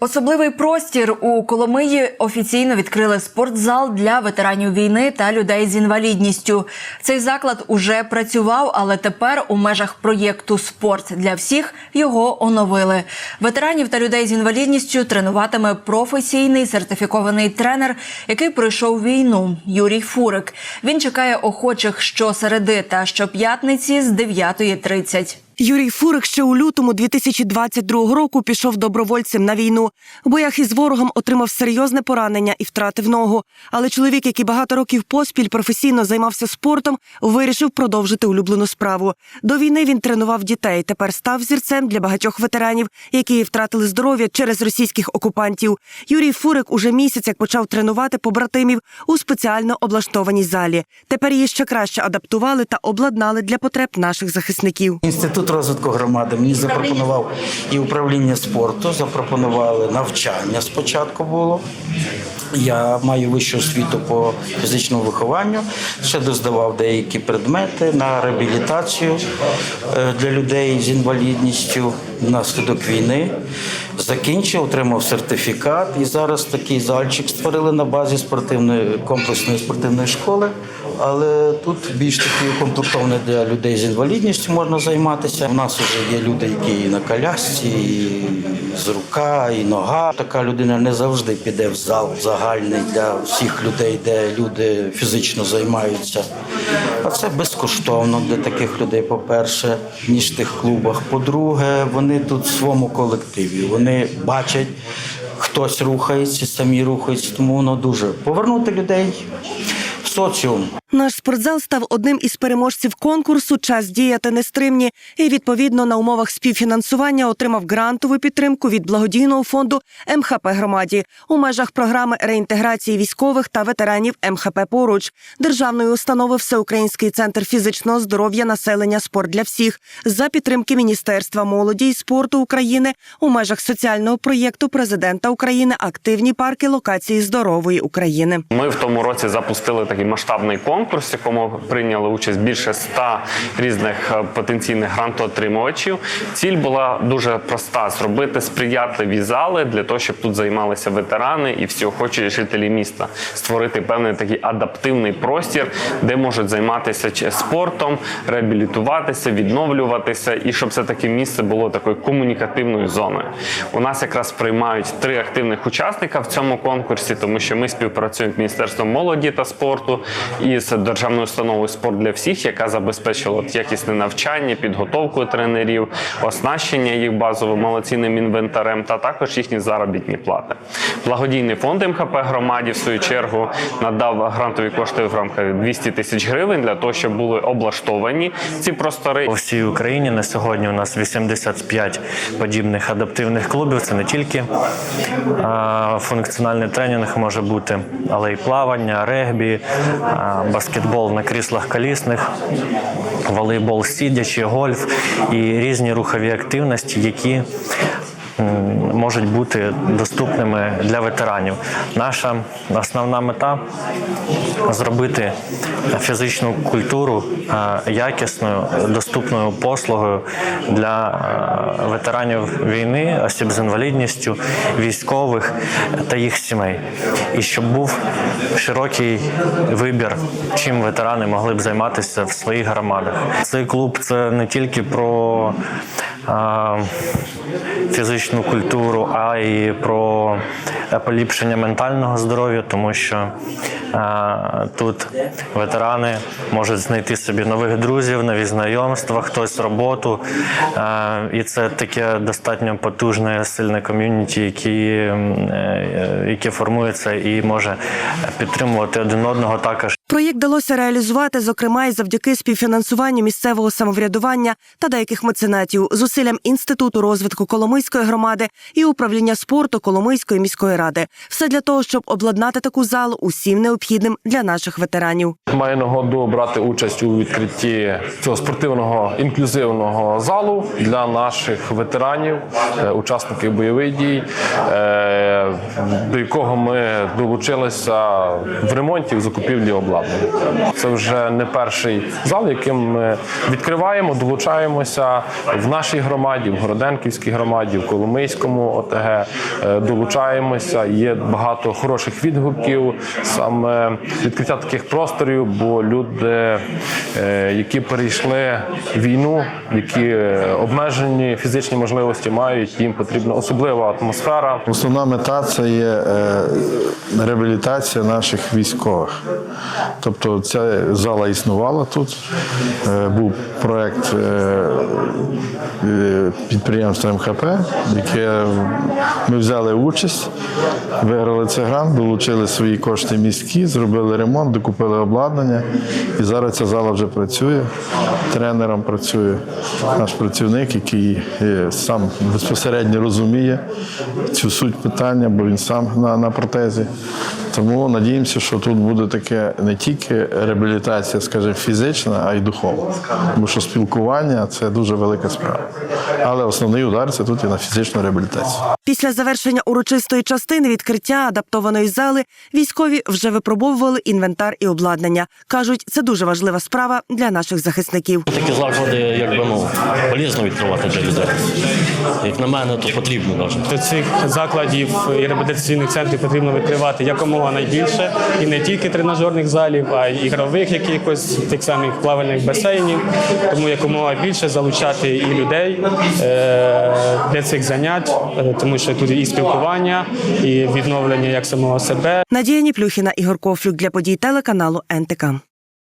Особливий простір у Коломиї офіційно відкрили спортзал для ветеранів війни та людей з інвалідністю. Цей заклад уже працював, але тепер у межах проєкту Спорт для всіх його оновили. Ветеранів та людей з інвалідністю тренуватиме професійний сертифікований тренер, який пройшов війну Юрій Фурик. Він чекає охочих щосереди та щоп'ятниці з 9.30. Юрій Фурик ще у лютому 2022 року пішов добровольцем на війну. В боях із ворогом отримав серйозне поранення і втратив ногу. Але чоловік, який багато років поспіль професійно займався спортом, вирішив продовжити улюблену справу. До війни він тренував дітей. Тепер став зірцем для багатьох ветеранів, які втратили здоров'я через російських окупантів. Юрій Фурик уже місяць як почав тренувати побратимів у спеціально облаштованій залі. Тепер її ще краще адаптували та обладнали для потреб наших захисників. Інститут розвитку громади мені запропонував і управління спорту, запропонували навчання спочатку було. Я маю вищу освіту по фізичному вихованню, ще доздавав деякі предмети на реабілітацію е, для людей з інвалідністю внаслідок війни. Закінчив, отримав сертифікат і зараз такий зальчик створили на базі спортивної комплексної спортивної школи. Але тут більш таки укомплектований для людей з інвалідністю можна займатися. У нас вже є люди, які і на колясці, і з рука, і нога. Така людина не завжди піде в зал загальний для всіх людей, де люди фізично займаються. А це безкоштовно для таких людей, по-перше, ніж в тих клубах. По-друге, вони тут в своєму колективі. Вони бачать, хтось рухається, самі рухаються, тому воно дуже повернути людей соціум. Наш спортзал став одним із переможців конкурсу Час діяти нестримні і відповідно на умовах співфінансування отримав грантову підтримку від благодійного фонду МХП громаді у межах програми реінтеграції військових та ветеранів МХП поруч державної установи Всеукраїнський центр фізичного здоров'я населення Спорт для всіх за підтримки Міністерства молоді і спорту України у межах соціального проєкту президента України Активні парки локації здорової України. Ми в тому році запустили такий масштабний конкурс, в якому прийняли участь більше ста різних е, потенційних грантоотримувачів. Ціль була дуже проста: зробити сприятливі зали для того, щоб тут займалися ветерани і всі охочі жителі міста, створити певний такий адаптивний простір, де можуть займатися спортом, реабілітуватися, відновлюватися, і щоб це таке місце було такою комунікативною зоною. У нас якраз приймають три активних учасника в цьому конкурсі, тому що ми співпрацюємо з міністерством молоді та спорту і з державною установою спорт для всіх, яка забезпечила якісне навчання, підготовку тренерів, оснащення їх базовим малоцінним інвентарем та також їхні заробітні плати. Благодійний фонд МХП громаді в свою чергу надав грантові кошти в рамках 200 тисяч гривень для того, щоб були облаштовані ці простори. По всій Україні на сьогодні у нас 85 подібних адаптивних клубів. Це не тільки функціональний тренінг може бути, але й плавання, регбі, баскетбол на кріслах колісних, волейбол сидячи, гольф і різні рухові активності, які можуть бути доступними для ветеранів. Наша основна мета зробити фізичну культуру е, якісною, доступною послугою для е, ветеранів війни, осіб з інвалідністю, військових та їх сімей. І щоб був широкий вибір, чим ветерани могли б займатися в своїх громадах. Цей клуб це не тільки про фізичну культуру, а й про поліпшення ментального здоров'я, тому що е, тут ветерани можуть знайти собі нових друзів, нові знайомства, хтось роботу. Е, і це таке достатньо потужне, сильне ком'юніті, е, яке формується і може підтримувати один одного також. Проєкт вдалося реалізувати, зокрема, і завдяки співфінансуванню місцевого самоврядування та деяких меценатів, зусиллям інституту розвитку Коломийської громади і управління спорту Коломийської міської ради. Все для того, щоб обладнати таку залу усім необхідним для наших ветеранів. Маю нагоду брати участь у відкритті цього спортивного інклюзивного залу для наших ветеранів, е, учасників бойових дій, е, до якого ми долучилися в ремонті в закупівлі обладнання. Це вже не перший зал, яким ми відкриваємо, долучаємося в нашій громаді, в Городенківській громаді, в Коломийському ОТГ. е, Долучаємося. Є багато хороших відгуків, саме відкриття таких просторів, бо люди, е, які перейшли війну, які е, обмежені фізичні можливості мають, їм потрібна особлива атмосфера. Основна мета це є е, реабілітація наших військових. Тобто ця зала існувала тут. Е, Був проєкт е, підприємства МХП, яке ми взяли участь, виграли цей грант, долучили свої кошти міські, зробили ремонт, докупили обладнання. І зараз ця зала вже працює. Тренером працює наш працівник, який сам безпосередньо розуміє цю суть питання, бо він сам на, на протезі. Тому надіємося, що тут буде таке не тільки реабілітація, скажімо, фізична, а й духовна. Тому що спілкування це дуже велика справа. Але основний удар це тут і на фізичну реабілітацію. Після завершення урочистої частини відкриття адаптованої зали військові вже випробовували інвентар і обладнання. кажуть, це дуже важлива справа для наших захисників. Такі заклади, якби ну полезно відкривати для людей. Як на мене, то потрібно навіть. До цих закладів і реабілітаційних центрів потрібно відкривати якомога найбільше, і не тільки тренажерних залів, а й ігрових якихось тих самих плавальних басейнів. Тому якомога більше залучати і людей е, для цих занять, е, тому що тут і спілкування, і відновлення як самого себе, Надія Ніплюхіна, Ігор Кофлюк для подій телеканалу НТК.